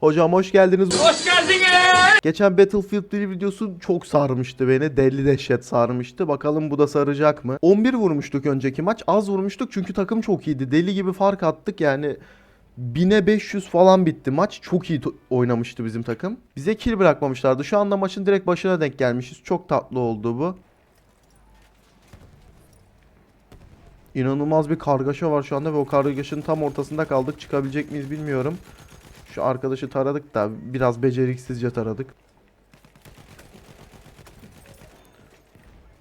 Hocam hoş geldiniz. Hoş geldiniz. Geçen Battlefield 1 videosu çok sarmıştı beni. Deli dehşet sarmıştı. Bakalım bu da saracak mı? 11 vurmuştuk önceki maç. Az vurmuştuk çünkü takım çok iyiydi. Deli gibi fark attık yani. 1000'e 500 falan bitti maç. Çok iyi oynamıştı bizim takım. Bize kill bırakmamışlardı. Şu anda maçın direkt başına denk gelmişiz. Çok tatlı oldu bu. İnanılmaz bir kargaşa var şu anda ve o kargaşanın tam ortasında kaldık. Çıkabilecek miyiz bilmiyorum. Şu arkadaşı taradık da biraz beceriksizce taradık.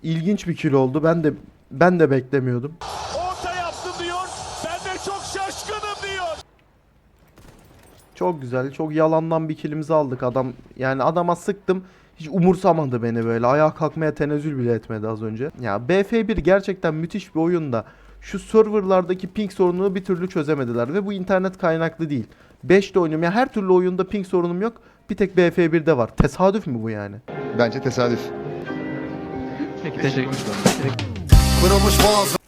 İlginç bir kill oldu. Ben de ben de beklemiyordum. Orta yaptım diyor. Ben de çok şaşkınım diyor. Çok güzel. Çok yalandan bir killimizi aldık adam. Yani adama sıktım. Hiç umursamadı beni böyle. Ayağa kalkmaya tenezzül bile etmedi az önce. Ya BF1 gerçekten müthiş bir oyunda. Şu serverlardaki ping sorununu bir türlü çözemediler ve bu internet kaynaklı değil. 5'te oynuyorum. Ya her türlü oyunda ping sorunum yok. Bir tek BF1'de var. Tesadüf mü bu yani? Bence tesadüf. Peki teşekkür Kırılmış boğaz.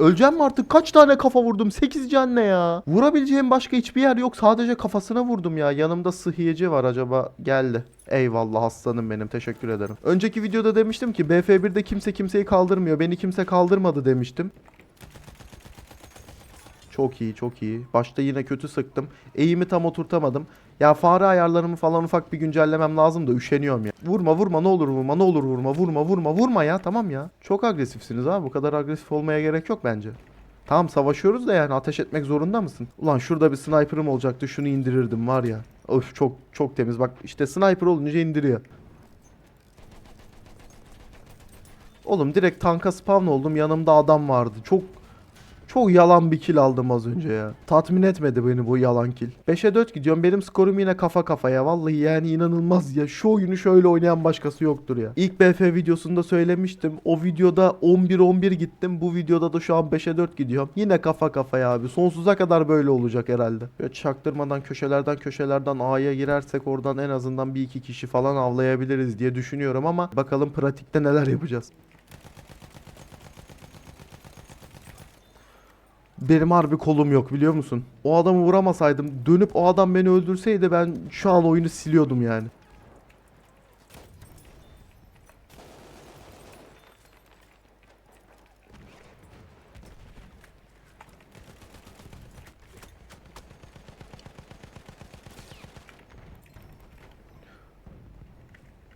Öleceğim mi artık? Kaç tane kafa vurdum? 8 can ne ya? Vurabileceğim başka hiçbir yer yok. Sadece kafasına vurdum ya. Yanımda sıhhiyeci var acaba. Geldi. Eyvallah aslanım benim. Teşekkür ederim. Önceki videoda demiştim ki BF1'de kimse kimseyi kaldırmıyor. Beni kimse kaldırmadı demiştim. Çok iyi, çok iyi. Başta yine kötü sıktım. Eğimi tam oturtamadım. Ya fare ayarlarımı falan ufak bir güncellemem lazım da üşeniyorum ya. Vurma vurma ne olur vurma ne olur vurma vurma vurma vurma ya tamam ya. Çok agresifsiniz abi bu kadar agresif olmaya gerek yok bence. Tamam savaşıyoruz da yani ateş etmek zorunda mısın? Ulan şurada bir sniper'ım olacaktı şunu indirirdim var ya. Of çok çok temiz bak işte sniper olunca indiriyor. Oğlum direkt tanka spawn oldum yanımda adam vardı. Çok çok yalan bir kill aldım az önce ya. Tatmin etmedi beni bu yalan kill. 5'e 4 gidiyorum. Benim skorum yine kafa kafaya. Vallahi yani inanılmaz ya. Şu oyunu şöyle oynayan başkası yoktur ya. İlk BF videosunda söylemiştim. O videoda 11-11 gittim. Bu videoda da şu an 5'e 4 gidiyorum. Yine kafa kafaya abi. Sonsuza kadar böyle olacak herhalde. Böyle çaktırmadan köşelerden köşelerden A'ya girersek oradan en azından bir iki kişi falan avlayabiliriz diye düşünüyorum ama bakalım pratikte neler yapacağız. Benim harbi kolum yok biliyor musun? O adamı vuramasaydım dönüp o adam beni öldürseydi ben şu an oyunu siliyordum yani.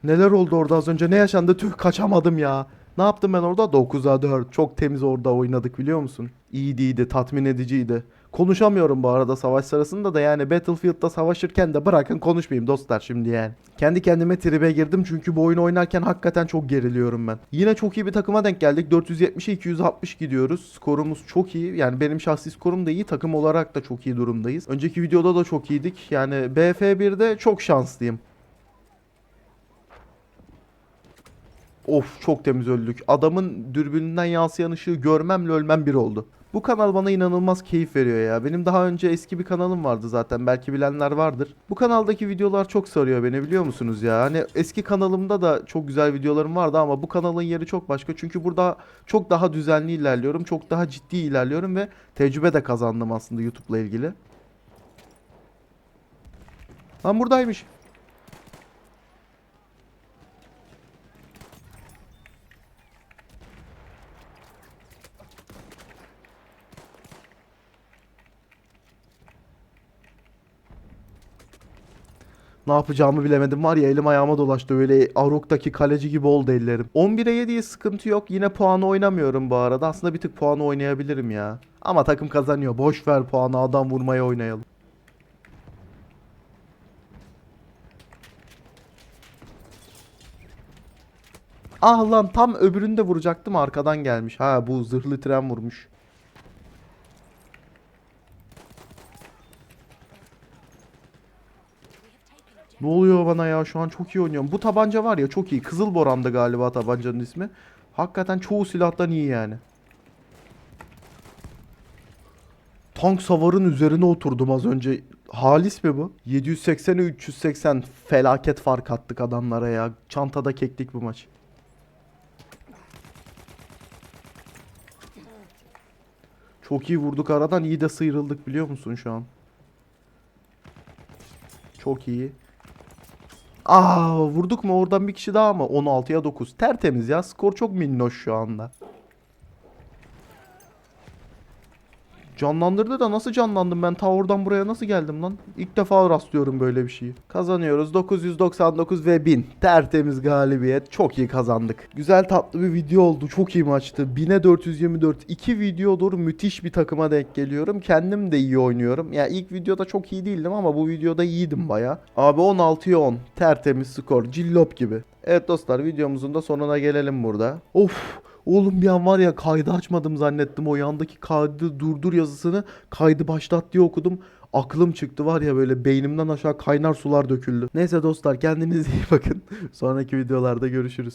Neler oldu orada az önce? Ne yaşandı? Tüh kaçamadım ya. Ne yaptım ben orada? 9'a 4. Çok temiz orada oynadık biliyor musun? İyiydi iyiydi, tatmin ediciydi. Konuşamıyorum bu arada savaş sırasında da yani Battlefield'da savaşırken de bırakın konuşmayayım dostlar şimdi yani. Kendi kendime tribe girdim çünkü bu oyunu oynarken hakikaten çok geriliyorum ben. Yine çok iyi bir takıma denk geldik. 470'e 260 gidiyoruz. Skorumuz çok iyi. Yani benim şahsi skorum da iyi. Takım olarak da çok iyi durumdayız. Önceki videoda da çok iyiydik. Yani BF1'de çok şanslıyım. Of çok temiz öldük. Adamın dürbününden yansıyan ışığı görmemle ölmem bir oldu. Bu kanal bana inanılmaz keyif veriyor ya. Benim daha önce eski bir kanalım vardı zaten. Belki bilenler vardır. Bu kanaldaki videolar çok sarıyor beni biliyor musunuz ya? Hani eski kanalımda da çok güzel videolarım vardı ama bu kanalın yeri çok başka. Çünkü burada çok daha düzenli ilerliyorum. Çok daha ciddi ilerliyorum ve tecrübe de kazandım aslında YouTube'la ilgili. Lan buradaymış. Ne yapacağımı bilemedim var ya elim ayağıma dolaştı öyle Arok'taki kaleci gibi oldu ellerim. 11'e 7'ye sıkıntı yok yine puanı oynamıyorum bu arada aslında bir tık puanı oynayabilirim ya. Ama takım kazanıyor boş ver puanı adam vurmaya oynayalım. Ah lan tam öbürünü de vuracaktım arkadan gelmiş. Ha bu zırhlı tren vurmuş. Ne oluyor bana ya şu an çok iyi oynuyorum. Bu tabanca var ya çok iyi. Kızıl Boran'da galiba tabancanın ismi. Hakikaten çoğu silahtan iyi yani. Tank savarın üzerine oturdum az önce. Halis mi bu? 780'e 380 felaket fark attık adamlara ya. Çantada keklik bu maç. Çok iyi vurduk aradan iyi de sıyrıldık biliyor musun şu an? Çok iyi. Aa vurduk mu oradan bir kişi daha mı? 16'ya 9. Tertemiz ya. Skor çok minnoş şu anda. Canlandırdı da nasıl canlandım ben ta oradan buraya nasıl geldim lan? İlk defa rastlıyorum böyle bir şeyi. Kazanıyoruz 999 ve 1000. Tertemiz galibiyet. Çok iyi kazandık. Güzel tatlı bir video oldu. Çok iyi maçtı. 1000'e 424. 2 videodur müthiş bir takıma denk geliyorum. Kendim de iyi oynuyorum. Ya ilk videoda çok iyi değildim ama bu videoda iyiydim baya. Abi 16'ya 10. Tertemiz skor. Cillop gibi. Evet dostlar videomuzun da sonuna gelelim burada. Of Oğlum bir an var ya kaydı açmadım zannettim. O yandaki kaydı durdur yazısını kaydı başlat diye okudum. Aklım çıktı var ya böyle beynimden aşağı kaynar sular döküldü. Neyse dostlar kendinize iyi bakın. Sonraki videolarda görüşürüz.